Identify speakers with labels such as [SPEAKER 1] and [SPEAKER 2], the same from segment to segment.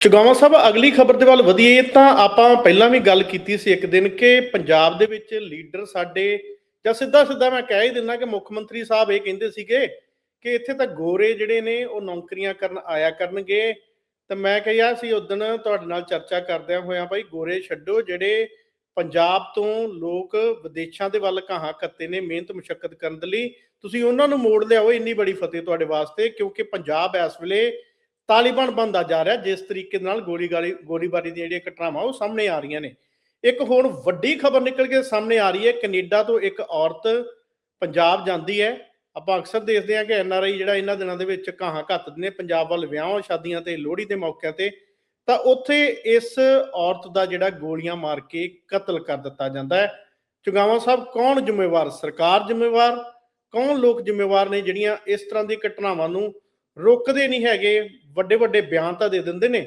[SPEAKER 1] ਚੁਗਾਵਾ ਸਾਹਿਬ, ਅਗਲੀ ਖਬਰ ਦੇ ਵੱਲ ਵਧੀਏ, ਤਾਂ ਆਪਾਂ ਪਹਿਲਾਂ ਵੀ ਗੱਲ ਕੀਤੀ ਸੀ ਇੱਕ ਦਿਨ ਕਿ ਪੰਜਾਬ ਦੇ ਵਿੱਚ ਲੀਡਰ ਸਾਡੇ, ਜਾਂ ਸਿੱਧਾ ਸਿੱਧਾ ਮੈਂ ਕਹਿ ਹੀ ਦਿੰਦਾ ਕਿ ਮੁੱਖ ਮੰਤਰੀ ਸਾਹਿਬ ਇਹ ਕਹਿੰਦੇ ਸੀਗੇ ਕਿ ਇੱਥੇ ਤਾਂ ਗੋਰੇ ਜਿਹੜੇ ਨੇ, ਉਹ ਨੌਕਰੀਆਂ ਕਰਨ ਆਇਆ ਕਰਨਗੇ। ਤੇ ਮੈਂ ਕਿਹਾ ਸੀ ਉਦੋਂ ਤੁਹਾਡੇ ਨਾਲ ਚਰਚਾ ਕਰਦਿਆਂ ਹੋਇਆਂ, ਭਾਈ ਗੋਰੇ ਛੱਡੋ ਜਿਹੜੇ ਪੰਜਾਬ ਤੋਂ ਲੋਕ ਵਿਦੇਸ਼ਾਂ ਦੇ ਵੱਲ ਕਹਾਂ ਕੱਤੇ ਨੇ ਮਿਹਨਤ ਮੁਸ਼ਕਲ ਕਰਨ ਦੇ ਲਈ, ਤੁਸੀਂ ਉਹਨਾਂ ਨੂੰ ਮੋੜ ਲਿਆਓ, ਇੰਨੀ ਬੜੀ ਫਤਿਹ ਤੁਹਾਡੇ ਵਾਸਤੇ, ਕਿਉਂਕਿ ਪੰਜਾਬ ਇਸ ਵੇਲੇ ਤਾਲਿਬਾਨ ਬਣਦਾ ਜਾ ਰਿਹਾ, ਜਿਸ ਤਰੀਕੇ ਨਾਲ ਗੋਲੀ ਗਾਲੀ, ਗੋਲੀਬਾਰੀ ਦੀਆਂ ਜਿਹੜੀਆਂ ਘਟਨਾਵਾਂ, ਉਹ ਸਾਹਮਣੇ ਆ ਰਹੀਆਂ ਨੇ। ਇੱਕ ਹੁਣ ਵੱਡੀ ਖਬਰ ਨਿਕਲ ਕੇ ਸਾਹਮਣੇ ਆ ਰਹੀ ਹੈ, ਕੈਨੇਡਾ ਤੋਂ ਇੱਕ ਔਰਤ ਪੰਜਾਬ ਜਾਂਦੀ ਹੈ। ਆਪਾਂ ਅਕਸਰ ਦੇਖਦੇ ਹਾਂ ਕਿ ਐਨ ਆਰ ਆਈ ਜਿਹੜਾ ਇਹਨਾਂ ਦਿਨਾਂ ਦੇ ਵਿੱਚ ਕਹਾਂ ਘੱਤਦੇ ਨੇ ਪੰਜਾਬ ਵੱਲ ਵਿਆਹਾਂ, ਸ਼ਾਦੀਆਂ ਤੇ ਲੋਹੜੀ ਦੇ ਮੌਕਿਆਂ ਤੇ, ਤਾਂ ਉੱਥੇ ਇਸ ਔਰਤ ਦਾ ਜਿਹੜਾ ਗੋਲੀਆਂ ਮਾਰ ਕੇ ਕਤਲ ਕਰ ਦਿੱਤਾ ਜਾਂਦਾ ਹੈ। ਚੁਗਾਵਾ ਸਾਹਿਬ, ਕੌਣ ਜ਼ਿੰਮੇਵਾਰ? ਸਰਕਾਰ ਜ਼ਿੰਮੇਵਾਰ? ਕੌਣ ਲੋਕ ਜ਼ਿੰਮੇਵਾਰ ਨੇ ਜਿਹੜੀਆਂ ਇਸ ਤਰ੍ਹਾਂ ਦੀ ਘਟਨਾਵਾਂ ਨੂੰ ਰੋਕਦੇ ਨਹੀਂ ਹੈਗੇ, ਵੱਡੇ ਵੱਡੇ ਬਿਆਨ ਤਾਂ ਦੇ ਦਿੰਦੇ ਨੇ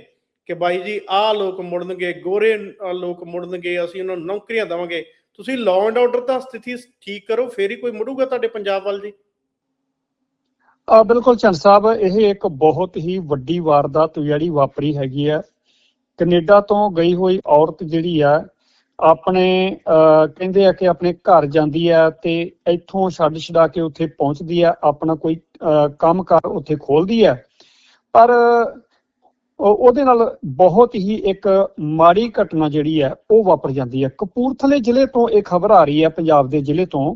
[SPEAKER 1] ਕਿ ਬਾਈ ਜੀ, ਆਹ ਲੋਕ ਮੁੜਨਗੇ, ਗੋਰੇ ਲੋਕ ਮੁੜਨਗੇ, ਅਸੀਂ ਉਹਨਾਂ ਨੂੰ ਨੌਕਰੀਆਂ ਦੇਵਾਂਗੇ। ਤੁਸੀਂ ਲਾਅ ਐਂਡ ਆਰਡਰ ਤਾਂ ਸਥਿਤੀ ਠੀਕ ਕਰੋ, ਫੇਰ ਹੀ ਕੋਈ ਮੁੜੂਗਾ ਤੁਹਾਡੇ ਪੰਜਾਬ ਵੱਲ ਜੀ।
[SPEAKER 2] ਆ ਬਿਲਕੁਲ ਚੰਦ ਸਾਹਿਬ, ਇਹ ਇੱਕ ਬਹੁਤ ਹੀ ਵੱਡੀ ਵਾਰਦਾਤ ਜਿਹੜੀ ਵਾਪਰੀ ਹੈਗੀ ਆ ਕੈਨੇਡਾ ਤੋਂ ਗਈ ਹੋਈ ਔਰਤ ਜਿਹੜੀ ਆ ਆਪਣੇ ਅਹ, ਕਹਿੰਦੇ ਆ ਕਿ ਆਪਣੇ ਘਰ ਜਾਂਦੀ ਆ ਤੇ ਇੱਥੋਂ ਛੱਡ ਛਡਾ ਕੇ ਉੱਥੇ ਪਹੁੰਚਦੀ ਆ ਆਪਣਾ ਕੋਈ ਅਹ, ਕੰਮਕਾਰ ਉੱਥੇ ਖੋਲਦੀ ਆ। ਪਰ ਉਹਦੇ ਨਾਲ ਬਹੁਤ ਹੀ ਇੱਕ ਮਾੜੀ ਘਟਨਾ ਜਿਹੜੀ ਹੈ ਉਹ ਵਾਪਰ ਜਾਂਦੀ ਹੈ ਕਪੂਰਥਲੇ ਜ਼ਿਲ੍ਹੇ ਤੋਂ ਇਹ ਖਬਰ ਆ ਰਹੀ ਹੈ ਪੰਜਾਬ ਦੇ ਜ਼ਿਲ੍ਹੇ ਤੋਂ।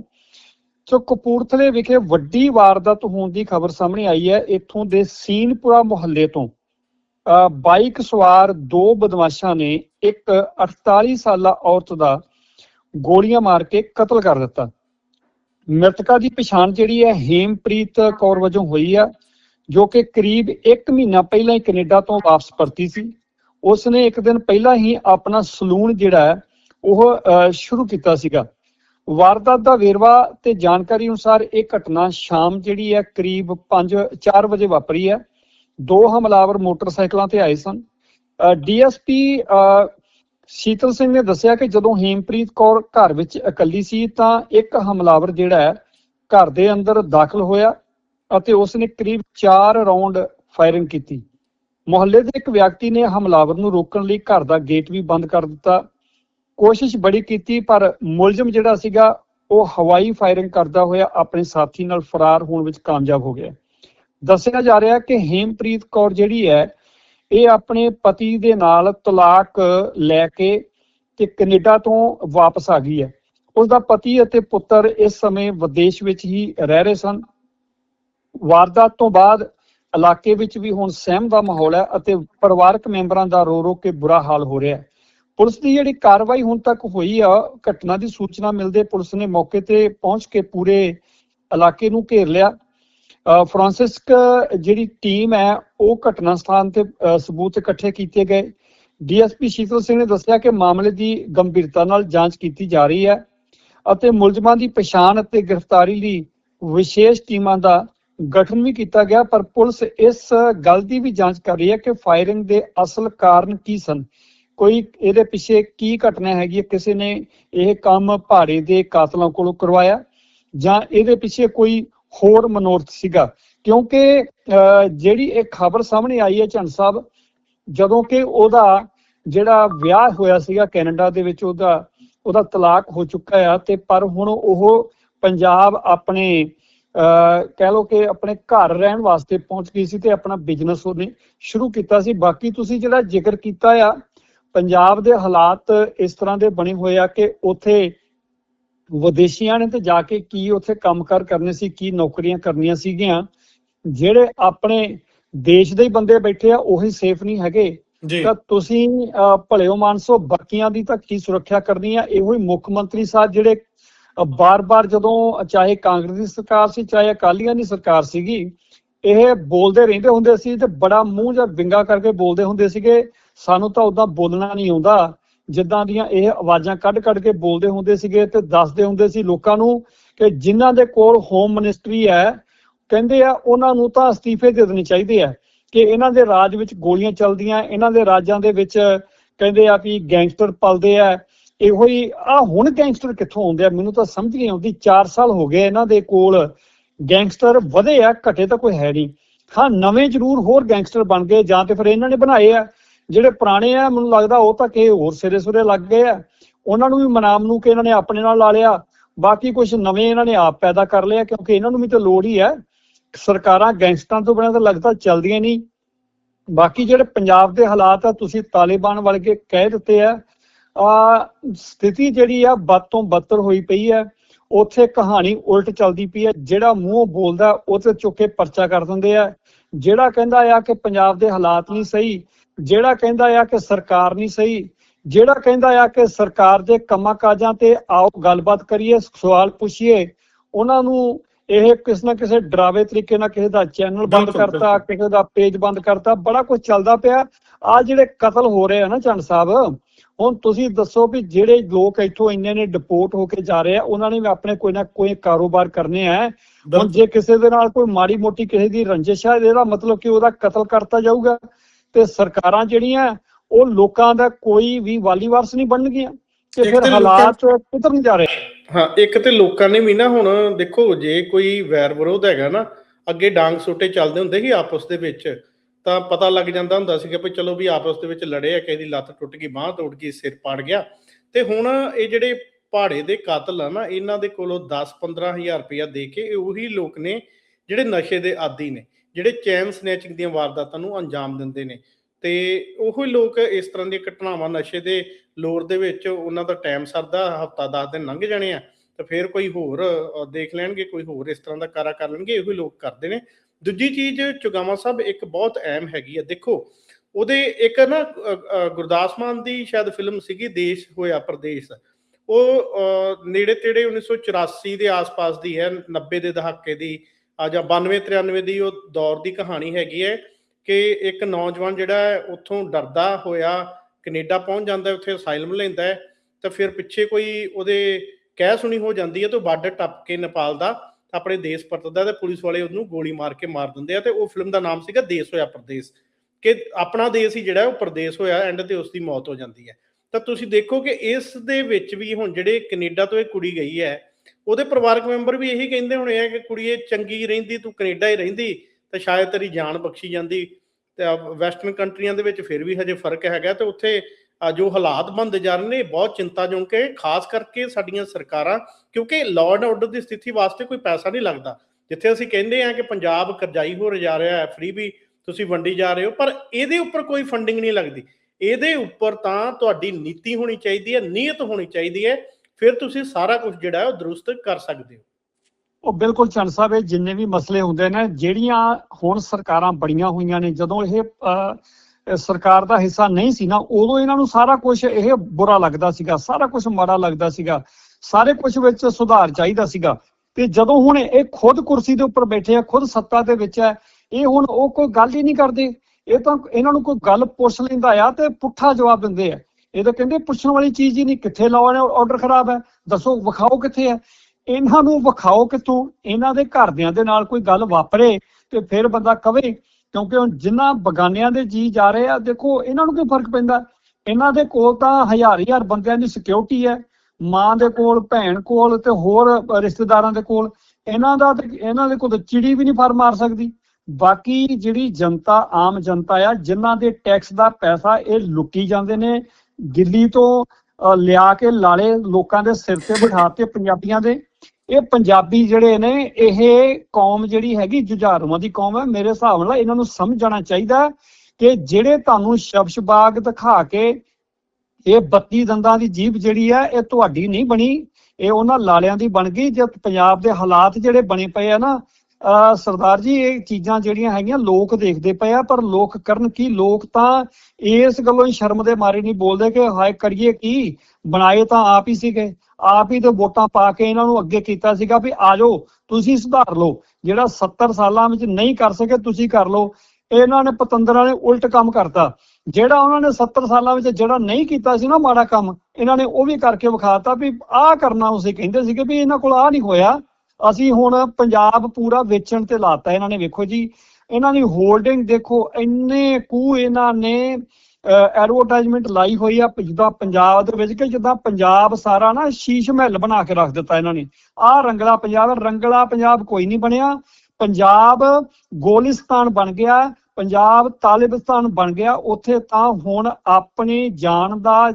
[SPEAKER 2] ਸੋ ਕਪੂਰਥਲੇ ਵਿਖੇ ਵੱਡੀ ਵਾਰਦਾਤ ਹੋਣ ਦੀ ਖਬਰ ਸਾਹਮਣੇ ਆਈ ਹੈ ਇੱਥੋਂ ਦੇ ਸੀਨਪੁਰਾ ਮੁਹੱਲੇ ਤੋਂ। ਬਾਈਕ ਸਵਾਰ ਦੋ ਬਦਮਾਸ਼ਾਂ ਨੇ ਇੱਕ 48 ਸਾਲਾ ਔਰਤ ਦਾ ਗੋਲੀਆਂ ਮਾਰ ਕੇ ਕਤਲ ਕਰ ਦਿੱਤਾ। ਮ੍ਰਿਤਕਾ ਦੀ ਪਛਾਣ ਜਿਹੜੀ ਹੈ ਹੇਮਪ੍ਰੀਤ ਕੌਰ ਵਜੋਂ ਹੋਈ ਆ ਜੋ ਕਿ ਕਰੀਬ 1 ਮਹੀਨਾ ਪਹਿਲਾਂ ਹੀ ਕੈਨੇਡਾ ਤੋਂ ਵਾਪਸ ਪਰਤੀ ਸੀ। ਉਸ ਨੇ ਇੱਕ ਦਿਨ ਪਹਿਲਾਂ ਹੀ ਆਪਣਾ ਸਲੂਨ ਜਿਹੜਾ ਹੈ ਉਹ ਅ, ਸ਼ੁਰੂ ਕੀਤਾ ਸੀਗਾ। ਵਾਰਦਾਤ ਦਾ ਵੇਰਵਾ ਤੇ ਜਾਣਕਾਰੀ ਅਨੁਸਾਰ ਇਹ ਘਟਨਾ ਸ਼ਾਮ ਜਿਹੜੀ ਹੈ ਕਰੀਬ 5 4 ਵਜੇ ਵਾਪਰੀ ਹੈ। ਦੋ ਹਮਲਾਵਰ ਮੋਟਰਸਾਈਕਲਾਂ ਤੇ ਆਏ ਸਨ। ਡੀਐਸਪੀ ਸ਼ੀਤਲ ਸਿੰਘ ਨੇ ਦੱਸਿਆ ਕਿ ਜਦੋਂ ਹੇਮਪ੍ਰੀਤ ਕੌਰ ਘਰ ਵਿੱਚ ਇਕੱਲੀ ਸੀ ਤਾਂ ਇੱਕ ਹਮਲਾਵਰ ਜਿਹੜਾ ਹੈ ਘਰ ਦੇ ਅੰਦਰ ਦਾਖਲ ਹੋਇਆ ਅਤੇ ਉਸ ਨੇ ਕਰੀਬ 4 ਰਾਉਂਡ ਫਾਇਰਿੰਗ ਕੀਤੀ। ਮੁਹੱਲੇ ਦੇ ਇੱਕ ਵਿਅਕਤੀ ਨੇ ਹਮਲਾਵਰ ਨੂੰ ਰੋਕਣ ਲਈ ਘਰ ਦਾ ਗੇਟ ਵੀ ਬੰਦ ਕਰ ਦਿੱਤਾ। ਕੋਸ਼ਿਸ਼ ਬੜੀ ਕੀਤੀ, ਪਰ ਮੁਲਜ਼ਮ ਜਿਹੜਾ ਸੀਗਾ ਉਹ ਹਵਾਈ ਫਾਇਰਿੰਗ ਕਰਦਾ ਹੋਇਆ ਆਪਣੇ ਸਾਥੀ ਨਾਲ ਫਰਾਰ ਹੋਣ ਵਿੱਚ ਕਾਮਯਾਬ ਹੋ ਗਿਆ। ਦੱਸਿਆ ਜਾ ਰਿਹਾ ਕਿ ਹੇਮਪ੍ਰੀਤ ਕੌਰ ਜਿਹੜੀ ਹੈ, ਇਹ ਆਪਣੇ ਪਤੀ ਦੇ ਨਾਲ ਤਲਾਕ ਲੈ ਕੇ ਤੇ ਕੈਨੇਡਾ ਤੋਂ ਵਾਪਸ ਆ ਗਈ ਹੈ। ਉਸ ਦਾ ਪਤੀ ਅਤੇ ਪੁੱਤਰ ਇਸ ਸਮੇਂ ਵਿਦੇਸ਼ ਵਿੱਚ ਹੀ ਰਹਿ ਰਹੇ ਸਨ। ਵਾਰਦਾਤ ਤੋਂ ਬਾਅਦ ਇਲਾਕੇ ਵਿੱਚ ਵੀ ਹੁਣ ਸਹਿਮ ਦਾ ਮਾਹੌਲ ਹੈ ਅਤੇ ਪਰਿਵਾਰਕ ਮੈਂਬਰਾਂ ਦਾ ਰੋ ਰੋ ਕੇ ਬੁਰਾ ਹਾਲ ਹੋ ਰਿਹਾ ਹੈ। ਪੁਲਿਸ ਦੀ ਜਿਹੜੀ ਕਾਰਵਾਈ ਹੁਣ ਤੱਕ ਹੋਈ ਆ, ਘਟਨਾ ਦੀ ਸੂਚਨਾ ਮਿਲਦੇ ਪੁਲਿਸ ਨੇ ਮੌਕੇ ਤੇ ਪਹੁੰਚ ਕੇ ਪੂਰੇ ਇਲਾਕੇ ਨੂੰ ਘੇਰ ਲਿਆ। ਫਰਾਂਸਿਸਕ ਜਿਹੜੀ ਟੀਮ ਹੈ, ਉਹ ਘਟਨਾ ਸਥਾਨ ਤੇ ਸਬੂਤ ਇਕੱਠੇ ਕੀਤੇ ਗਏ। ਡੀਐਸਪੀ ਸ਼ੀਤਲ ਸਿੰਘ ਨੇ ਦੱਸਿਆ ਕਿ ਮਾਮਲੇ ਦੀ ਗੰਭੀਰਤਾ ਨਾਲ ਜਾਂਚ ਕੀਤੀ ਜਾ ਰਹੀ ਹੈ ਅਤੇ ਮੁਲਜ਼ਮਾਂ ਦੀ ਪਛਾਣ ਅਤੇ ਗ੍ਰਿਫਤਾਰੀ ਲਈ ਵਿਸ਼ੇਸ਼ ਟੀਮਾਂ ਦਾ ਗਠਨ ਵੀ ਕੀਤਾ ਗਿਆ, ਪਰ ਪੁਲਿਸ ਇਸ ਗੱਲ ਦੀ ਵੀ ਜਾਂਚ ਕਰ ਰਹੀ ਹੈ ਕਿ ਫਾਇਰਿੰਗ ਦੇ ਅਸਲ ਕਾਰਨ ਕੀ ਸਨ। ਕੋਈ ਇਹਦੇ ਪਿੱਛੇ ਕੀ ਘਟਨਾ ਹੈਗੀ ਹੈ, ਕਿਸੇ ਨੇ ਇਹ ਕੰਮ ਭਾੜੇ ਦੇ ਕਾਤਲਾਂ ਕੋਲੋਂ ਕਰਵਾਇਆ ਜਾਂ ਇਹਦੇ ਪਿੱਛੇ ਕੋਈ ਹੋਰ ਮਨੋਰਥ ਸੀਗਾ। ਕਿਉਂਕਿ ਜਿਹੜੀ ਇਹ ਖਬਰ ਸਾਹਮਣੇ ਆਈ ਹੈ ਚੰਦ ਸਾਹਿਬ ਜਦੋਂ ਕਿ ਉਹਦਾ ਜਿਹੜਾ ਵਿਆਹ ਹੋਇਆ ਸੀਗਾ ਕੈਨੇਡਾ ਦੇ ਵਿੱਚ ਉਹਦਾ ਉਹਦਾ ਤਲਾਕ ਹੋ ਚੁੱਕਾ ਆ ਤੇ ਪਰ ਹੁਣ ਉਹ ਪੰਜਾਬ ਆਪਣੇ ਅਹ, ਕਹਿ ਲਓ ਕਿ ਆਪਣੇ ਘਰ ਰਹਿਣ ਵਾਸਤੇ ਪਹੁੰਚ ਗਈ ਸੀ ਤੇ ਆਪਣਾ ਬਿਜ਼ਨਸ ਉਹਨੇ ਸ਼ੁਰੂ ਕੀਤਾ ਸੀ। ਬਾਕੀ ਤੁਸੀਂ ਜਿਹੜਾ ਜ਼ਿਕਰ ਕੀਤਾ ਆ ਪੰਜਾਬ ਦੇ ਹਾਲਾਤ ਇਸ ਤਰ੍ਹਾਂ ਦੇ ਬਣੇ ਹੋਏ ਆ ਕਿ ਉਥੇ ਵਿਦੇਸ਼ੀਆਂ ਨੇ ਤੇ ਜਾ ਕੇ ਕੀ ਉਥੇ ਕੰਮਕਾਰ ਕਰਨੇ ਸੀ ਕੀ ਨੌਕਰੀਆਂ ਕਰਨੀਆਂ ਸੀਗੀਆਂ ਜਿਹੜੇ ਆਪਣੇ ਦੇਸ਼ ਦੇ ਹੀ ਬੰਦੇ ਬੈਠੇ ਆ ਉਹੀ ਸੇਫ ਨਹੀਂ ਹੈਗੇ। ਤਾਂ ਤੁਸੀਂ ਭਲਿਓ ਮਾਨਸੋ ਬਾਕੀਆਂ ਦੀ ਤਾਂ ਕੀ ਸੁਰੱਖਿਆ ਕਰਨੀ ਆ? ਇਹੋ ਹੀ ਮੁੱਖ ਮੰਤਰੀ ਸਾਹਿਬ ਜਿਹੜੇ ਬਾਰ-ਬਾਰ ਜਦੋਂ ਚਾਹੇ ਕਾਂਗਰਸ ਦੀ ਸਰਕਾਰ ਸੀ ਚਾਹੇ ਅਕਾਲੀਆਂ ਦੀ ਸਰਕਾਰ ਸੀਗੀ ਇਹ ਬੋਲਦੇ ਰਹਿੰਦੇ ਹੁੰਦੇ ਸੀ ਤੇ ਬੜਾ ਮੂੰਹ ਜਾਂ ਵਿੰਗਾ ਕਰਕੇ ਬੋਲਦੇ ਹੁੰਦੇ ਸੀਗੇ। ਸਾਨੂੰ ਤਾਂ ਉਦਾਂ ਬੋਲਣਾ ਨਹੀਂ ਆਉਂਦਾ। ਜਿੱਦਾਂ ਦੀਆਂ ਇਹ ਆਵਾਜ਼ਾਂ ਕੱਢ-ਕੱਢ ਕੇ ਬੋਲਦੇ ਹੁੰਦੇ ਸੀਗੇ ਤੇ ਦੱਸਦੇ ਹੁੰਦੇ ਸੀ ਲੋਕਾਂ ਨੂੰ ਕਿ ਜਿਨ੍ਹਾਂ ਦੇ ਕੋਲ ਹੋਮ ਮਿਨਿਸਟਰੀ ਹੈ, ਕਹਿੰਦੇ ਆ ਉਹਨਾਂ ਨੂੰ ਤਾਂ ਅਸਤੀਫੇ ਦੇ ਦੇਣੇ ਚਾਹੀਦੇ ਆ ਕਿ ਇਹਨਾਂ ਦੇ ਰਾਜ ਵਿੱਚ ਗੋਲੀਆਂ ਚੱਲਦੀਆਂ, ਇਹਨਾਂ ਦੇ ਰਾਜਾਂ ਦੇ ਵਿੱਚ ਕਹਿੰਦੇ ਆ ਵੀ ਗੈਂਗਸਟਰ ਪਲਦੇ ਆ, ਇਹੋ ਹੀ ਆ ਹੁਣ ਗੈਂਗਸਟਰ ਕਿੱਥੋਂ ਆਉਂਦੇ ਆ? ਮੈਨੂੰ ਤਾਂ ਸਮਝ ਨਹੀਂ ਆਉਂਦੀ 4 ਸਾਲ ਹੋ ਗਏ ਇਹਨਾਂ ਦੇ ਕੋਲ, ਗੈਂਗਸਟਰ ਵਧੇ ਆ, ਘਟੇ ਤਾਂ ਕੋਈ ਹੈ ਨਹੀਂ। ਹਾਂ, ਨਵੇਂ ਜ਼ਰੂਰ ਹੋਰ ਗੈਂਗਸਟਰ ਬਣ ਗਏ ਜਾਂ ਤੇ ਫਿਰ ਇਹਨਾਂ ਨੇ ਬਣਾਏ ਆ। ਜਿਹੜੇ ਪੁਰਾਣੇ ਆ, ਮੈਨੂੰ ਲੱਗਦਾ ਉਹ ਤਾਂ ਕਿ ਹੋਰ ਸਿਰੇ ਸੁਰੇ ਲੱਗ ਗਏ ਆ। ਉਹਨਾਂ ਨੂੰ ਵੀ ਮਨਾਮ ਨੂੰ ਕਿ ਇਹਨਾਂ ਨੇ ਆਪਣੇ ਨਾਲ ਲਾ ਲਿਆ। ਬਾਕੀ ਕੁਝ ਨਵੇਂ ਇਹਨਾਂ ਨੇ ਆਪ ਪੈਦਾ ਕਰ ਲਿਆ, ਕਿਉਂਕਿ ਇਹਨਾਂ ਨੂੰ ਵੀ ਤਾਂ ਲੋੜ ਹੀ ਹੈ ਸਰਕਾਰਾਂ ਗੈਂਗਸਟਰਾਂ ਤੋਂ ਬਿਨਾਂ ਤਾਂ ਲੱਗਦਾ ਚੱਲਦੀਆਂ ਨਹੀਂ। ਬਾਕੀ ਜਿਹੜੇ ਪੰਜਾਬ ਦੇ ਹਾਲਾਤ ਆ, ਤੁਸੀਂ ਤਾਲਿਬਾਨ ਵਰਗੇ ਕਹਿ ਦਿੱਤੇ ਆ ਆ ਸਥਿਤੀ ਜਿਹੜੀ ਆ ਬਦ ਤੋਂ ਬਦਤਰ ਹੋਈ ਪਈ ਹੈ ਉੱਥੇ ਕਹਾਣੀ ਉਲਟ ਚੱਲਦੀ ਪਈ ਹੈ ਜਿਹੜਾ ਮੂੰਹ ਬੋਲਦਾ, ਉਹ ਤੇ ਚੁੱਕ ਕੇ ਪਰਚਾ ਕਰ ਦਿੰਦੇ ਆ। ਜਿਹੜਾ ਕਹਿੰਦਾ ਆ ਕਿ ਪੰਜਾਬ ਦੇ ਹਾਲਾਤ ਨਹੀਂ ਸਹੀ ਜਿਹੜਾ ਕਹਿੰਦਾ ਆ ਕਿ ਸਰਕਾਰ ਨਹੀਂ ਸਹੀ ਜਿਹੜਾ ਕਹਿੰਦਾ ਆ ਕਿ ਸਰਕਾਰ ਦੇ ਕੰਮਾਂ ਕਾਜਾਂ ਤੇ ਆਓ ਗੱਲਬਾਤ ਕਰੀਏ ਸਵਾਲ ਪੁੱਛੀਏ ਉਹਨਾਂ ਨੂੰ ਇਹ ਕਿਸ ਨਾ ਕਿਸੇ ਡਰਾਵੇ ਤਰੀਕੇ ਨਾਲ ਕਿਸੇ ਦਾ ਚੈਨਲ ਬੰਦ ਕਰਤਾ। ਕਿਸੇ ਦਾ ਪੇਜ ਬੰਦ ਕਰਤਾ ਬੜਾ ਕੁਝ ਚੱਲਦਾ ਪਿਆ। ਆ ਜਿਹੜੇ ਕਤਲ ਹੋ ਰਹੇ ਆ ਨਾ ਚੰਦ ਸਾਹਿਬ ਹੁਣ ਤੁਸੀਂ ਦੱਸੋ ਵੀ ਜਿਹੜੇ ਲੋਕ ਇੱਥੋਂ ਇੰਨੇ ਨੇ ਡਿਪੋਰਟ ਹੋ ਕੇ ਜਾ ਰਹੇ ਆ ਉਹਨਾਂ ਨੇ ਵੀ ਆਪਣੇ ਕੋਈ ਨਾ ਕੋਈ ਕਾਰੋਬਾਰ ਕਰਨੇ ਆ। ਹੁਣ ਜੇ ਕਿਸੇ ਦੇ ਨਾਲ ਕੋਈ ਮਾੜੀ ਮੋਟੀ ਕਿਸੇ ਦੀ ਰੰਜਿਸ਼ ਹੈ ਇਹਦਾ ਮਤਲਬ ਕਿ ਉਹਦਾ ਕਤਲ ਕਰਤਾ ਜਾਊਗਾ। ਤੇ ਸਰਕਾਰਾਂ ਜਿਹੜੀਆਂ ਉਹ ਲੋਕਾਂ ਦਾ ਕੋਈ ਵੀ ਵਾਲੀ ਵਾਰਸ ਨਹੀਂ ਬਣਨਗੀਆਂ ਤੇ ਫਿਰ ਹਾਲਾਤ ਕਿੱਧਰ ਨੂੰ ਜਾ ਰਹੇ।
[SPEAKER 1] ਹਾਂ ਇੱਕ ਤੇ ਲੋਕਾਂ ਨੇ ਵੀ ਨਾ ਹੁਣ ਦੇਖੋ ਜੇ ਕੋਈ ਵੈਰ ਵਿਰੋਧ ਹੈਗਾ ਨਾ ਅੱਗੇ ਡਾਂਗ ਸੋਟੇ ਚੱਲਦੇ ਹੁੰਦੇ ਸੀ ਆਪਸ ਦੇ ਵਿੱਚ ਤਾਂ ਪਤਾ ਲੱਗ ਜਾਂਦਾ ਹੁੰਦਾ ਸੀ ਕਿ ਭਈ ਚਲੋ ਵੀ ਆਪਸ ਦੇ ਵਿੱਚ ਲੜੇ ਆ ਕਿਸੇ ਦੀ ਲੱਤ ਟੁੱਟ ਗਈ ਬਾਹ ਟੁੱਟ ਗਈ ਸਿਰ ਪਾੜ ਗਿਆ। ਤੇ ਹੁਣ ਇਹ ਜਿਹੜੇ ਪਹਾੜੇ ਦੇ ਕਾਤਲ ਆ ਨਾ ਇਹਨਾਂ ਦੇ ਕੋਲੋਂ 10-15 ਹਜ਼ਾਰ ਰੁਪਇਆ ਦੇ ਕੇ ਇਹ ਉਹੀ ਲੋਕ ਨੇ ਜਿਹੜੇ ਨਸ਼ੇ ਦੇ ਆਦੀ ਨੇ। ਜਿਹੜੇ ਚੈਨ ਸਨੈਚਿੰਗ ਦੀਆਂ ਵਾਰਦਾਤਾਂ ਨੂੰ ਅੰਜਾਮ ਦਿੰਦੇ ਨੇ। ਤੇ ਉਹੀ ਲੋਕ ਇਸ ਤਰ੍ਹਾਂ ਦੀਆਂ ਘਟਨਾਵਾਂ ਨਸ਼ੇ ਦੇ ਲੋਰ ਦੇ ਵਿੱਚ ਉਹਨਾਂ ਦਾ ਟਾਈਮ ਸਰਦਾ, ਹਫਤਾ 10 ਦਿਨ ਲੰਘ ਜਾਣੇ ਆ। ਤੇ ਫਿਰ ਕੋਈ ਹੋਰ ਦੇਖ ਲੈਣਗੇ, ਕੋਈ ਹੋਰ ਇਸ ਤਰ੍ਹਾਂ ਦਾ ਕਾਰਾ ਕਰ ਲੈਣਗੇ, ਇਹੋ ਹੀ ਲੋਕ ਕਰਦੇ ਨੇ। ਦੂਜੀ ਚੀਜ਼ ਚੁਗਾਮਾ ਸਾਹਿਬ ਇੱਕ ਬਹੁਤ ਅਹਿਮ ਹੈਗੀ ਆ। ਦੇਖੋ, ਉਹਦੇ ਇੱਕ ਨਾ ਗੁਰਦਾਸ ਮਾਨ ਦੀ ਸ਼ਾਇਦ ਫਿਲਮ ਸੀਗੀ, ਦੇਸ਼ ਹੋਇਆ ਪ੍ਰਦੇਸ਼। ਉਹ ਨੇੜੇ ਤੇੜੇ 1984 ਦੇ ਆਸ-ਪਾਸ ਦੀ ਹੈ 90 ਦੇ ਦਹਾਕੇ ਦੀ ਆ ਜਾਂ 92 93 ਦੀ ਉਹ ਦੌਰ ਦੀ ਕਹਾਣੀ ਹੈਗੀ ਹੈ ਕਿ ਇੱਕ ਨੌਜਵਾਨ ਜਿਹੜਾ ਹੈ, ਉੱਥੋਂ ਡਰਦਾ ਹੋਇਆ ਕੈਨੇਡਾ ਪਹੁੰਚ ਜਾਂਦਾ ਉੱਥੇ ਅਸਾਈਲਮ ਲੈਂਦਾ ਹੈ, ਤਾਂ ਫਿਰ ਪਿੱਛੇ ਕੋਈ ਉਹਦੇ ਕਹਿ ਸੁਣੀ ਹੋ ਜਾਂਦੀ ਹੈ ਤਾਂ ਬਾਰਡਰ ਟੱਪ ਕੇ ਨੇਪਾਲ ਦਾ ਆਪਣੇ ਦੇਸ਼ ਪਰਤਦਾ ਤੇ ਪੁਲਿਸ ਵਾਲੇ ਉਹਨੂੰ ਗੋਲੀ ਮਾਰ ਕੇ ਮਾਰ ਦਿੰਦੇ ਆ ਤੇ ਉਹ ਫਿਲਮ ਦਾ ਨਾਮ ਸੀਗਾ ਦੇਸ਼ ਹੋਇਆ ਪ੍ਰਦੇਸ਼, ਕਿ ਆਪਣਾ ਦੇਸ਼ ਹੀ ਜਿਹੜਾ ਉਹ ਪ੍ਰਦੇਸ਼ ਹੋਇਆ ਐਂਡ ਤੇ ਉਸ ਦੀ ਮੌਤ ਹੋ ਜਾਂਦੀ ਹੈ। ਤਾਂ ਤੁਸੀਂ ਦੇਖੋ ਕਿ ਇਸ ਦੇ ਵਿੱਚ ਵੀ ਹੁਣ ਜਿਹੜੇ ਕੈਨੇਡਾ ਤੋਂ ਇਹ ਕੁੜੀ ਗਈ ਹੈ ਉਹਦੇ ਪਰਿਵਾਰਕ ਮੈਂਬਰ ਵੀ ਇਹੀ ਕਹਿੰਦੇ ਹੋਣੇ ਆ ਕਿ ਕੁੜੀਏ ਚੰਗੀ ਰਹਿੰਦੀ, ਤੂੰ ਕੈਨੇਡਾ ਹੀ ਰਹਿੰਦੀ, ਤਾਂ ਸ਼ਾਇਦ ਤੇਰੀ ਜਾਨ ਬਖਸ਼ੀ ਜਾਂਦੀ। ਤੇ ਵੈਸਟਰਨ ਕੰਟਰੀਆਂ ਦੇ ਵਿੱਚ ਫਿਰ ਵੀ ਹਜੇ ਫ਼ਰਕ ਹੈਗਾ ਤੇ ਉੱਥੇ ਜੋ ਹਾਲਾਤ ਬਣਦੇ ਜਾ ਰਹੇ ਨੇ ਬਹੁਤ ਚਿੰਤਾਜਨਕ ਹੈ, ਖਾਸ ਕਰਕੇ ਸਾਡੀਆਂ ਸਰਕਾਰਾਂ, ਕਿਉਂਕਿ ਲਾਅ ਐਂਡ ਆਰਡਰ ਦੀ ਸਥਿਤੀ ਵਾਸਤੇ ਕੋਈ ਪੈਸਾ ਨਹੀਂ ਲੱਗਦਾ। ਜਿੱਥੇ ਅਸੀਂ ਕਹਿੰਦੇ ਆ ਕਿ ਪੰਜਾਬ ਕਰਜ਼ਾਈ ਹੋ ਜਾ ਰਿਹਾ ਹੈ ਫ੍ਰੀ ਵੀ ਤੁਸੀਂ ਵੰਡੀ ਜਾ ਰਹੇ ਹੋ, ਪਰ ਇਹਦੇ ਉੱਪਰ ਕੋਈ ਫੰਡਿੰਗ ਨਹੀਂ ਲੱਗਦੀ। ਇਹਦੇ ਉੱਪਰ ਤਾਂ ਤੁਹਾਡੀ ਨੀਤੀ ਹੋਣੀ ਚਾਹੀਦੀ ਹੈ ਨੀਅਤ ਹੋਣੀ ਚਾਹੀਦੀ ਹੈ ਫਿਰ ਤੁਸੀਂ ਸਾਰਾ ਕੁਝ ਜਿਹੜਾ ਹੈ ਉਹ ਦਰੁਸਤ ਕਰ ਸਕਦੇ ਹੋ।
[SPEAKER 2] ਉਹ ਬਿਲਕੁਲ ਚੰਦ ਸਾਹਿਬ, ਇਹ ਜਿੰਨੇ ਵੀ ਮਸਲੇ ਹੁੰਦੇ ਨੇ, ਜਿਹੜੀਆਂ ਹੁਣ ਸਰਕਾਰਾਂ ਬੜੀਆਂ ਹੋਈਆਂ ਨੇ, ਜਦੋਂ ਇਹ ਸਰਕਾਰ ਦਾ ਹਿੱਸਾ ਨਹੀਂ ਸੀ ਨਾ, ਉਦੋਂ ਇਹਨਾਂ ਨੂੰ ਸਾਰਾ ਕੁਝ ਇਹ ਬੁਰਾ ਲੱਗਦਾ ਸੀਗਾ, ਸਾਰਾ ਕੁਝ ਮਾੜਾ ਲੱਗਦਾ ਸੀਗਾ, ਸਾਰੇ ਕੁਝ ਵਿੱਚ ਸੁਧਾਰ ਚਾਹੀਦਾ ਸੀਗਾ। ਤੇ ਜਦੋਂ ਹੁਣ ਇਹ ਖੁਦ ਕੁਰਸੀ ਦੇ ਉੱਪਰ ਬੈਠੇ ਆ, ਖੁਦ ਸੱਤਾ ਦੇ ਵਿੱਚ ਹੈ ਇਹ ਹੁਣ ਉਹ ਕੋਈ ਗੱਲ ਹੀ ਨਹੀਂ ਕਰਦੇ। ਇਹ ਤਾਂ ਇਹਨਾਂ ਨੂੰ ਕੋਈ ਗੱਲ ਪੁੱਛ ਲੈਂਦਾ ਆ ਤੇ ਪੁੱਠਾ ਜਵਾਬ ਦਿੰਦੇ ਆ। ਇਹ ਤਾਂ ਕਹਿੰਦੇ ਪੁੱਛਣ ਵਾਲੀ ਚੀਜ਼ ਹੀ ਨਹੀਂ, ਕਿੱਥੇ ਲਾਅ ਐਂਡ ਆਰਡਰ ਖਰਾਬ ਹੈ? ਦੱਸੋ, ਵਿਖਾਓ ਕਿੱਥੇ ਹੈ? ਇਹਨਾਂ ਨੂੰ ਵਿਖਾਓ ਕਿੱਥੋਂ? ਇਹਨਾਂ ਦੇ ਘਰਦਿਆਂ ਦੇ ਨਾਲ ਕੋਈ ਗੱਲ ਵਾਪਰੇ ਤੇ ਫਿਰ ਬੰਦਾ ਕਵੇ, ਕਿਉਂਕਿ ਹੁਣ ਜਿਨ੍ਹਾਂ ਬਗਾਨਿਆਂ ਦੇ ਜੀ ਜਾ ਰਹੇ ਆ, ਦੇਖੋ ਇਹਨਾਂ ਨੂੰ ਕੀ ਫ਼ਰਕ ਪੈਂਦਾ? ਇਹਨਾਂ ਦੇ ਕੋਲ ਤਾਂ ਹਜ਼ਾਰ ਹਜ਼ਾਰ ਬੰਦਿਆਂ ਦੀ ਸਿਕਿਉਰਿਟੀ ਹੈ, ਮਾਂ ਦੇ ਕੋਲ, ਭੈਣ ਕੋਲ ਤੇ ਹੋਰ ਰਿਸ਼ਤੇਦਾਰਾਂ ਦੇ ਕੋਲ, ਇਹਨਾਂ ਦਾ ਇਹਨਾਂ ਦੇ ਕੋਲ ਚਿੜੀ ਵੀ ਨਹੀਂ ਫਰ ਮਾਰ ਸਕਦੀ। ਬਾਕੀ ਜਿਹੜੀ ਜਨਤਾ, ਆਮ ਜਨਤਾ ਆ, ਜਿਨ੍ਹਾਂ ਦੇ ਟੈਕਸ ਦਾ ਪੈਸਾ ਇਹ ਲੁੱਟੀ ਜਾਂਦੇ ਨੇ ਦਿੱਲੀ ਤੋਂ ਲਿਆ ਕੇ ਲਾਲੇ ਲੋਕਾਂ ਦੇ ਸਿਰ ਤੇ ਬਿਠਾਤੇ ਪੰਜਾਬੀਆਂ ਦੇ। ਇਹ ਪੰਜਾਬੀ ਜਿਹੜੇ ਨੇ, ਇਹ ਕੌਮ ਜਿਹੜੀ ਹੈਗੀ, ਜੁਝਾਰੂਆਂ ਦੀ ਕੌਮ ਹੈ। ਮੇਰੇ ਹਿਸਾਬ ਨਾਲ ਇਹਨਾਂ ਨੂੰ ਸਮਝਣਾ ਚਾਹੀਦਾ ਕਿ ਜਿਹੜੇ ਤੁਹਾਨੂੰ ਸ਼ਬਸ਼ਬਾਗ ਦਿਖਾ ਕੇ ਇਹ 32 ਦੰਦਾਂ ਦੀ ਜੀਭ ਜਿਹੜੀ ਹੈ ਇਹ ਤੁਹਾਡੀ ਨਹੀਂ ਬਣੀ। ਇਹ ਉਹਨਾਂ ਲਾਲਿਆਂ ਦੀ ਬਣ ਗਈ। ਜੇ ਪੰਜਾਬ ਦੇ ਹਾਲਾਤ ਜਿਹੜੇ ਬਣੇ ਪਏ ਆ ਨਾ ਸਰਦਾਰ ਜੀ, ਇਹ ਚੀਜ਼ਾਂ ਜਿਹੜੀਆਂ ਹੈਗੀਆਂ ਲੋਕ ਦੇਖਦੇ ਪਏ ਆ, ਪਰ ਲੋਕ ਕਰਨ ਕੀ ਲੋਕ ਤਾਂ ਇਸ ਗੱਲੋਂ ਹੀ ਸ਼ਰਮ ਦੇ ਮਾਰੇ ਨਹੀਂ ਬੋਲਦੇ ਕਿ ਹਾਏ ਕਰੀਏ ਕੀ? ਬਣਾਏ ਤਾਂ ਆਪ ਹੀ ਸੀਗੇ। ਆਪ ਹੀ ਤੇ ਵੋਟਾਂ ਪਾ ਕੇ ਇਹਨਾਂ ਨੂੰ ਅੱਗੇ ਕੀਤਾ ਸੀਗਾ ਵੀ ਆ ਜਾਓ, ਤੁਸੀਂ ਸੁਧਾਰ ਲਓ। ਜਿਹੜਾ 70 ਸਾਲਾਂ ਵਿੱਚ ਨਹੀਂ ਕਰ ਸਕੇ, ਤੁਸੀਂ ਕਰ ਲਓ। ਇਹਨਾਂ ਨੇ ਪਤੰਦਰਾਂ ਨੇ ਉਲਟ ਕੰਮ ਕਰਤਾ। ਜਿਹੜਾ ਉਹਨਾਂ ਨੇ 70 ਸਾਲਾਂ ਵਿੱਚ ਜਿਹੜਾ ਨਹੀਂ ਕੀਤਾ ਸੀ ਨਾ ਮਾੜਾ ਕੰਮ, ਇਹਨਾਂ ਨੇ ਉਹ ਵੀ ਕਰਕੇ ਵਿਖਾਤਾ ਵੀ ਆਹ ਕਰਨਾ ਉਸੇ ਕਹਿੰਦੇ ਸੀਗੇ ਵੀ ਇਹਨਾਂ ਕੋਲ ਆਹ ਨਹੀਂ ਹੋਇਆ। ਅਸੀਂ ਹੁਣ ਪੰਜਾਬ ਪੂਰਾ ਵੇਚਣ ਤੇ ਲਾਤਾ ਇਹਨਾਂ ਨੇ, ਵੇਖੋ ਜੀ। ਇਹਨਾਂ ਦੀ ਹੋਲਡਿੰਗ ਦੇਖੋ, ਇੰਨੇ ਕੁ ਇਹਨਾਂ ਨੇ ਐਡਵਰਟਾਈਜ਼ਮੈਂਟ ਲਾਈ ਹੋਈ ਆ ਜਿੱਦਾਂ ਪੰਜਾਬ ਦੇ ਵਿੱਚ, ਕਿ ਜਿੱਦਾਂ ਪੰਜਾਬ ਸਾਰਾ ਨਾ ਸ਼ੀਸ਼ ਮਹਿਲ ਬਣਾ ਕੇ ਰੱਖ ਦਿੱਤਾ ਇਹਨਾਂ ਨੇ। ਆਹ ਰੰਗਲਾ ਪੰਜਾਬ ਰੰਗਲਾ ਪੰਜਾਬ ਕੋਈ ਨਹੀਂ ਬਣਿਆ। ਪੰਜਾਬ ਗੋਲਿਸਤਾਨ ਬਣ ਗਿਆ, ਪੰਜਾਬ ਤਾਲਿਬਾਨ ਬਣ ਗਿਆ। ਉੱਥੇ ਤਾਂ ਹੁਣ ਆਪਣੀ ਜਾਨ ਦਾ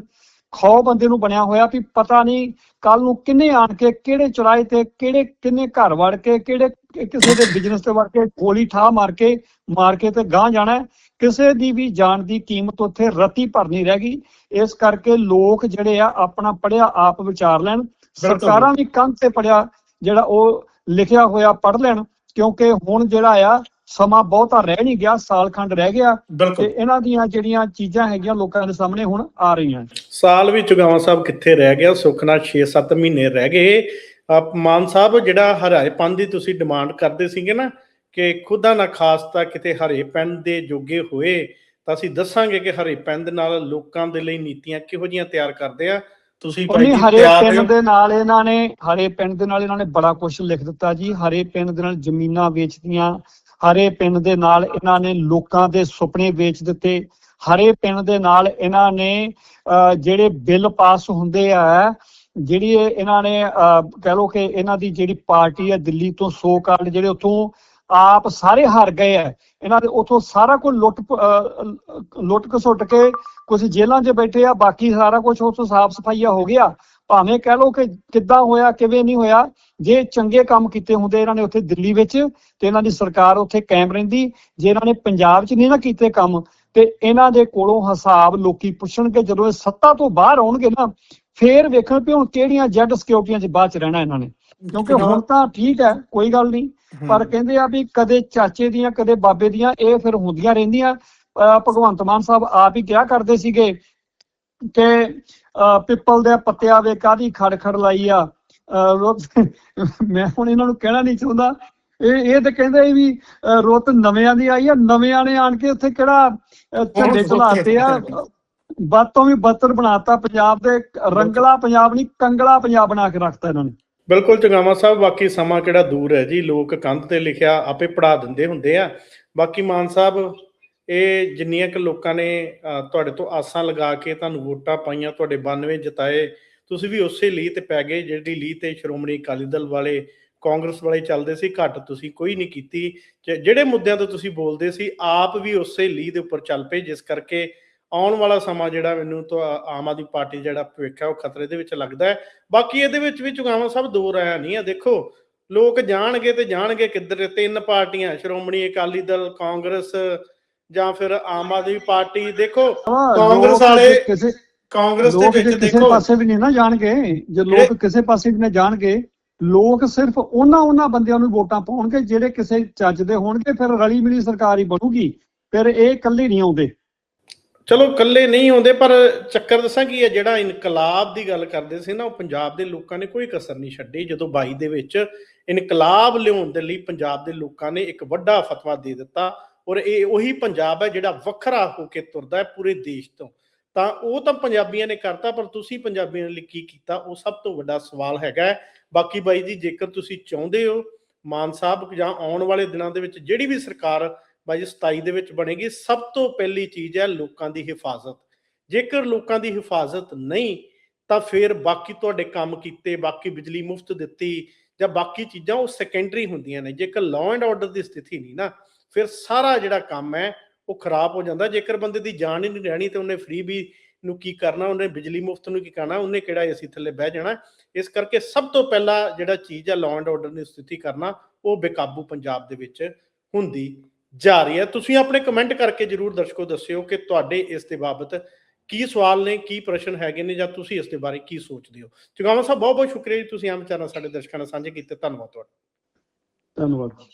[SPEAKER 2] ਖੌ ਬੰਦੇ ਨੂੰ ਬਣਿਆ ਹੋਇਆ ਵੀ ਪਤਾ ਨਹੀਂ ਕੱਲ ਨੂੰ ਕਿੰਨੇ ਆਣ ਕੇ ਕਿਹੜੇ ਚੁਰਾਏ ਤੇ ਕਿਹੜੇ ਕਿੰਨੇ ਘਰ ਵੜ ਕੇ ਕਿਹੜੇ ਕਿਸੇ ਦੇ ਬਿਜ਼ਨਸ ਤੇ ਵੜ ਕੇ ਗੋਲੀ ਠਾ ਮਾਰ ਕੇ ਮਾਰ ਕੇ ਤੇ ਗਾਂ ਜਾਣਾ। ਕਿਸੇ ਦੀ ਵੀ ਜਾਨ ਦੀ ਕੀਮਤ ਉੱਥੇ ਰਤੀ ਭਰਨੀ ਰਹਿ ਗਈ। ਇਸ ਕਰਕੇ ਲੋਕ ਜਿਹੜੇ ਆ ਆਪਣਾ ਪੜਿਆ ਆਪ ਵਿਚਾਰ ਲੈਣ। ਸਰਕਾਰਾਂ ਵੀ ਕੰਧ ਤੇ ਪੜਿਆ ਜਿਹੜਾ ਉਹ ਲਿਖਿਆ ਹੋਇਆ ਪੜ ਲੈਣ। ਕਿਉਂਕਿ ਹੁਣ ਜਿਹੜਾ ਆ ਸਮਾਂ ਬਹੁਤਾ ਰਹਿ ਨਹੀਂ ਗਿਆ ਸਾਲ ਖੰਡ ਰਹਿ ਗਿਆ ਤੇ ਇਹਨਾਂ ਦੀਆਂ ਜਿਹੜੀਆਂ ਚੀਜ਼ਾਂ ਹੈਗੀਆਂ ਲੋਕਾਂ ਦੇ ਸਾਹਮਣੇ ਹੁਣ ਆ ਰਹੀਆਂ
[SPEAKER 1] ਸਾਲ ਵੀ ਚੁਗਾਵਾਂ ਸਾਹਿਬ ਕਿੱਥੇ ਰਹਿ ਗਿਆ ਸੁੱਖ ਨਾਲ 6-7 ਮਹੀਨੇ ਰਹਿ ਗਏ। ਆਪ ਮਾਨ ਸਾਹਿਬ ਜਿਹੜਾ ਹਰਾਏ ਪੰਨ ਦੀ ਤੁਸੀਂ ਡਿਮਾਂਡ ਕਰਦੇ ਸੀਗੇ ਨਾ ਕਿ ਖੁਦਾ ਨਾ ਖਾਸਤਾ ਕਿਤੇ ਹਰੇ ਪੈਨ ਦੇ ਜੋਗੇ ਹੋਏ ਤਾਂ ਅਸੀਂ ਦੱਸਾਂਗੇ ਕਿ ਹਰੇ ਪੈਨ ਦੇ ਨਾਲ ਲੋਕਾਂ ਦੇ ਲਈ ਨੀਤੀਆਂ ਕਿਹੋ ਜੀਆਂ ਤਿਆਰ ਕਰਦੇ ਆ। ਤੁਸੀਂ ਭਾਈ ਜੀ
[SPEAKER 2] ਹਰੇ ਪਿੰਡ। ਦੇ ਨਾਲ ਇਹਨਾਂ ਨੇ ਹਰੇ ਪਿੰਡ ਦੇ ਨਾਲ ਇਹਨਾਂ ਨੇ ਬੜਾ ਕੁਝ ਲਿਖ ਦਿੱਤਾ ਜੀ। ਹਰੇ ਪਿੰਡ ਦੇ ਨਾਲ ਜ਼ਮੀਨਾਂ ਵੇਚਦੀਆਂ ਹਰੇ ਪਿੰਡ ਦੇ ਨਾਲ ਇਹਨਾਂ ਨੇ ਲੋਕਾਂ ਦੇ ਸੁਪਨੇ ਵੇਚ ਦਿੱਤੇ। ਹਰੇ ਪਿੰਡ ਦੇ ਨਾਲ ਇਹਨਾਂ ਨੇ ਜਿਹੜੇ ਬਿੱਲ ਪਾਸ ਹੁੰਦੇ ਆ ਜਿਹੜੀ ਇਹਨਾਂ ਨੇ ਅਹ, ਕਹਿ ਲੋ ਕਿ ਇਹਨਾਂ ਦੀ ਜਿਹੜੀ ਪਾਰਟੀ ਹੈ ਦਿੱਲੀ ਤੋਂ ਸੋ ਕਾਲ ਜਿਹੜੇ ਉਥੋਂ ਆਪ ਸਾਰੇ ਹਾਰ ਗਏ ਆ। ਇਹਨਾਂ ਦੇ ਉਥੋਂ ਸਾਰਾ ਕੁਝ ਲੁੱਟ ਅਹ, ਲੁੱਟ ਸੁੱਟ ਕੇ ਕੁਝ ਜੇਲ੍ਹਾਂ 'ਚ ਬੈਠੇ ਆ ਬਾਕੀ ਸਾਰਾ ਕੁਝ ਉਥੋਂ ਸਾਫ਼ ਸਫਾਈਆ ਹੋ ਗਿਆ। ਭਾਵੇਂ ਕਹਿ ਲੋ ਕਿ ਕਿੱਦਾਂ ਹੋਇਆ ਕਿਵੇਂ ਨਹੀਂ ਹੋਇਆ ਜੇ ਚੰਗੇ ਕੰਮ ਕੀਤੇ ਹੁੰਦੇ ਇਹਨਾਂ ਨੇ ਉੱਥੇ ਦਿੱਲੀ ਵਿੱਚ ਤੇ ਇਹਨਾਂ ਦੀ ਸਰਕਾਰ ਉੱਥੇ ਕਾਇਮ ਰਹਿੰਦੀ ਜੇ ਇਹਨਾਂ ਨੇ ਪੰਜਾਬ 'ਚ ਨਹੀਂ ਨਾ ਕੀਤੇ ਕੰਮ ਤੇ ਇਹਨਾਂ ਦੇ ਕੋਲੋਂ ਹਿਸਾਬ ਲੋਕੀ ਪੁੱਛਣਗੇ ਜਦੋਂ ਇਹ ਸੱਤਾ ਤੋਂ ਬਾਹਰ ਆਉਣਗੇ ਨਾ ਫੇਰ ਵੇਖਣ ਵੀ ਹੁਣ ਕਿਹੜੀਆਂ ਜੈਡ ਸਿਕਿਉਰਟੀਆਂ 'ਚ ਬਾਅਦ 'ਚ ਰਹਿਣਾ ਇਹਨਾਂ ਨੇ। ਕਿਉਂਕਿ ਹੁਣ ਤਾਂ ਠੀਕ ਹੈ ਕੋਈ ਗੱਲ ਨਹੀਂ ਪਰ ਕਹਿੰਦੇ ਆ ਵੀ ਕਦੇ ਚਾਚੇ ਦੀਆਂ ਕਦੇ ਬਾਬੇ ਦੀਆਂ ਇਹ ਫਿਰ ਹੁੰਦੀਆਂ ਰਹਿੰਦੀਆਂ। ਭਗਵੰਤ ਮਾਨ ਸਾਹਿਬ ਆਪ ਹੀ ਕਿਹਾ ਕਰਦੇ ਸੀਗੇ ਕਿ ਪਿੱਪਲ ਦੇ ਪੱਤਿਆਂ ਵੇ ਕਾਦੀ ਖੜ ਖੜ ਲਾਈ ਆ? ਮੈਂ ਹੁਣ ਇਹਨਾਂ ਨੂੰ ਕਹਿਣਾ ਨਹੀਂ ਚਾਹੁੰਦਾ। ਇਹ ਇਹ ਤਾਂ ਕਹਿੰਦੇ ਵੀ ਰੁੱਤ ਨਵਿਆਂ ਦੀ ਆਈ ਆ। ਨਵਿਆਂ ਨੇ ਆਣ ਕੇ ਉੱਥੇ ਕਿਹੜਾ ਝੰਡੇ ਚਲਾਤੇ ਆ? ਬਾਤੋਂ ਵੀ ਬੱਤਰ ਬਣਾਤਾ ਪੰਜਾਬ ਦੇ ਰੰਗਲਾ ਪੰਜਾਬ ਨਹੀਂ ਕੰਗਲਾ ਪੰਜਾਬ ਬਣਾ ਕੇ ਰੱਖਤਾ ਇਹਨਾਂ ਨੇ।
[SPEAKER 1] ਬਿਲਕੁਲ ਚੰਗਾਵਾ ਸਾਹਿਬ ਬਾਕੀ ਸਮਾਂ ਕਿਹੜਾ ਦੂਰ ਹੈ ਜੀ? ਲੋਕ ਕੰਧ ਤੇ ਲਿਖਿਆ ਆਪੇ ਪੜਾ ਦਿੰਦੇ ਹੁੰਦੇ ਆ। ਬਾਕੀ ਮਾਨ ਸਾਹਿਬ ਇਹ ਜਿੰਨੀਆਂ ਕਿ ਲੋਕਾਂ ਨੇ ਅਹ, ਤੁਹਾਡੇ ਤੋਂ ਆਸਾਂ ਲਗਾ ਕੇ ਤੁਹਾਨੂੰ ਵੋਟਾਂ ਪਾਈਆਂ ਤੁਹਾਡੇ 92 ਜਿਤਾਏ ਤੁਸੀਂ ਵੀ ਉਸੇ ਲਈ ਤੇ ਪੈ ਗਏ ਜਿਹੜੀ ਲਈ ਤੇ ਸ਼੍ਰੋਮਣੀ ਅਕਾਲੀ ਦਲ ਵਾਲੇ ਕਾਂਗਰਸ ਵਾਲੇ ਚੱਲਦੇ ਸੀ ਘੱਟ ਤੁਸੀਂ ਕੋਈ ਨਹੀਂ ਕੀਤੀ। ਜਿਹੜੇ ਮੁੱਦਿਆਂ ਤੋਂ ਤੁਸੀਂ ਬੋਲਦੇ ਸੀ ਆਪ ਵੀ ਉਸੇ ਲਈ ਦੇ ਉੱਪਰ ਚੱਲ ਪਏ ਜਿਸ ਕਰਕੇ ਆਉਣ ਵਾਲਾ ਸਮਾਂ ਜਿਹੜਾ ਮੈਨੂੰ ਤਾਂ ਆਮ ਆਦਮੀ ਪਾਰਟੀ ਜਿਹੜਾ ਭਵਿੱਖ ਹੈ ਉਹ ਖਤਰੇ ਦੇ ਵਿੱਚ ਲੱਗਦਾ ਹੈ। ਬਾਕੀ ਇਹਦੇ ਵਿੱਚ ਵੀ ਚੁਗਾਵਾਂ ਸਭ ਦੋ ਰਾਇਆ ਨਹੀਂ ਆ ਦੇਖੋ ਲੋਕ ਜਾਣਗੇ ਤੇ ਜਾਣਗੇ ਕਿੱਧਰ ਤਿੰਨ ਪਾਰਟੀਆਂ ਸ਼੍ਰੋਮਣੀ ਅਕਾਲੀ ਦਲ ਕਾਂਗਰਸ ਜਾਂ ਫਿਰ ਆਮ ਆਦਮੀ ਪਾਰਟੀ ਦੇਖੋ ਕਾਂਗਰਸ ਵਾਲੇ
[SPEAKER 2] ਕਿਸੇ
[SPEAKER 1] ਕਾਂਗਰਸ ਦੇ ਵਿੱਚ
[SPEAKER 2] ਕਿਸੇ
[SPEAKER 1] ਦੇਖੋ
[SPEAKER 2] ਪਾਸੇ ਵੀ ਨਹੀਂ ਨਾ ਜਾਣਗੇ। ਜੇ ਲੋਕ ਕਿਸੇ ਪਾਸੇ ਵੀ ਨਾ ਜਾਣਗੇ ਲੋਕ ਸਿਰਫ ਉਹਨਾਂ ਉਹਨਾਂ ਬੰਦਿਆਂ ਨੂੰ ਵੋਟਾਂ ਪਾਉਣਗੇ ਜਿਹੜੇ ਕਿਸੇ ਚੱਜ ਦੇ ਹੋਣਗੇ ਫਿਰ ਰਲੀ ਮਿਲੀ ਸਰਕਾਰ ਹੀ ਬਣੂਗੀ। ਫਿਰ ਇਹ ਇਕੱਲੇ ਨਹੀਂ ਆਉਂਦੇ।
[SPEAKER 1] ਚਲੋ ਇਕੱਲੇ ਨਹੀਂ ਆਉਂਦੇ ਪਰ ਚੱਕਰ ਦੱਸਾਂ ਕੀ ਹੈ ਜਿਹੜਾ ਇਨਕਲਾਬ ਦੀ ਗੱਲ ਕਰਦੇ ਸੀ ਨਾ ਉਹ ਪੰਜਾਬ ਦੇ ਲੋਕਾਂ ਨੇ ਕੋਈ ਕਸਰ ਨਹੀਂ ਛੱਡੀ। ਜਦੋਂ 22 ਦੇ ਵਿੱਚ ਇਨਕਲਾਬ ਲਿਆਉਣ ਦੇ ਲਈ ਪੰਜਾਬ ਦੇ ਲੋਕਾਂ ਨੇ ਇੱਕ ਵੱਡਾ ਫਤਵਾ ਦੇ ਦਿੱਤਾ ਔਰ ਇਹ ਉਹੀ ਪੰਜਾਬ ਹੈ ਜਿਹੜਾ ਵੱਖਰਾ ਹੋ ਕੇ ਤੁਰਦਾ ਹੈ ਪੂਰੇ ਦੇਸ਼ ਤੋਂ। ਤਾਂ ਉਹ ਤਾਂ ਪੰਜਾਬੀਆਂ ਨੇ ਕਰਤਾ, ਪਰ ਤੁਸੀਂ ਪੰਜਾਬੀਆਂ ਲਈ ਕੀ ਕੀਤਾ? ਉਹ ਸਭ ਤੋਂ ਵੱਡਾ ਸਵਾਲ ਹੈਗਾ ਹੈ। ਬਾਕੀ ਬਾਈ ਜੀ, ਜੇਕਰ ਤੁਸੀਂ ਚਾਹੁੰਦੇ ਹੋ ਮਾਨ ਸਾਹਿਬ ਜਾਂ ਆਉਣ ਵਾਲੇ ਦਿਨਾਂ ਦੇ ਵਿੱਚ ਜਿਹੜੀ ਵੀ ਸਰਕਾਰ ਬਾਈ 27 ਦੇ ਵਿੱਚ ਬਣੇਗੀ, ਸਭ ਤੋਂ ਪਹਿਲੀ ਚੀਜ਼ ਹੈ ਲੋਕਾਂ ਦੀ ਹਿਫਾਜ਼ਤ। ਜੇਕਰ ਲੋਕਾਂ ਦੀ ਹਿਫਾਜ਼ਤ ਨਹੀਂ, ਤਾਂ ਫਿਰ ਬਾਕੀ ਤੁਹਾਡੇ ਕੰਮ ਕੀਤੇ, ਬਾਕੀ ਬਿਜਲੀ ਮੁਫਤ ਦਿੱਤੀ ਜਾਂ ਬਾਕੀ ਚੀਜ਼ਾਂ ਉਹ ਸੈਕੰਡਰੀ ਹੁੰਦੀਆਂ ਨੇ। ਜੇਕਰ ਲਾਅ ਐਂਡ ਆਰਡਰ ਦੀ ਸਥਿਤੀ ਨਹੀਂ ਨਾ ਫਿਰ ਸਾਰਾ ਜਿਹੜਾ ਕੰਮ ਹੈ, ਉਹ ਖਰਾਬ ਹੋ ਜਾਂਦਾ। ਜੇਕਰ ਬੰਦੇ ਦੀ ਜਾਨ ਹੀ ਨਹੀਂ ਰਹਿਣੀ ਤੇ ਉਹਨੇ ਫ੍ਰੀ ਵੀ ਨੂੰ ਕੀ ਕਰਨਾ, ਉਹਨੇ ਬਿਜਲੀ ਮੁਫਤ ਨੂੰ ਕੀ ਕਰਨਾ, ਉਹਨੇ ਕਿਹੜਾ ਏਸੀ ਥੱਲੇ ਬਹਿ ਜਾਣਾ। ਇਸ ਕਰਕੇ ਸਭ ਤੋਂ ਪਹਿਲਾਂ ਜਿਹੜਾ ਚੀਜ਼ ਹੈ ਲਾਅ ਐਂਡ ਆਰਡਰ ਦੀ ਸਥਿਤੀ ਕਰਨਾ, ਉਹ ਬੇਕਾਬੂ ਪੰਜਾਬ ਦੇ ਵਿੱਚ ਹੁੰਦੀ ਜਾ ਰਹੀ ਹੈ। ਤੁਸੀਂ ਆਪਣੇ ਕਮੈਂਟ ਕਰਕੇ ਜਰੂਰ ਦਰਸ਼ਕੋ ਦੱਸਿਓ ਕਿ ਤੁਹਾਡੇ ਇਸ ਦੇ ਬਾਬਤ ਕੀ ਸਵਾਲ ਨੇ, ਕੀ ਪ੍ਰਸ਼ਨ ਹੈਗੇ ਨੇ ਜਾਂ ਤੁਸੀਂ ਇਸ ਦੇ ਬਾਰੇ ਕੀ ਸੋਚਦੇ ਹੋ। ਚੁਗਾਵਾ ਸਾਹਿਬ ਬਹੁਤ ਬਹੁਤ ਸ਼ੁਕਰੀਆ ਜੀ, ਤੁਸੀਂ ਆਮ ਚੈਨਲ ਸਾਡੇ ਦਰਸ਼ਕਾਂ ਨਾਲ ਸਾਂਝੇ ਕੀਤੇ। ਧੰਨਵਾਦ ਤੁਹਾਡਾ।
[SPEAKER 2] ਧੰਨਵਾਦ।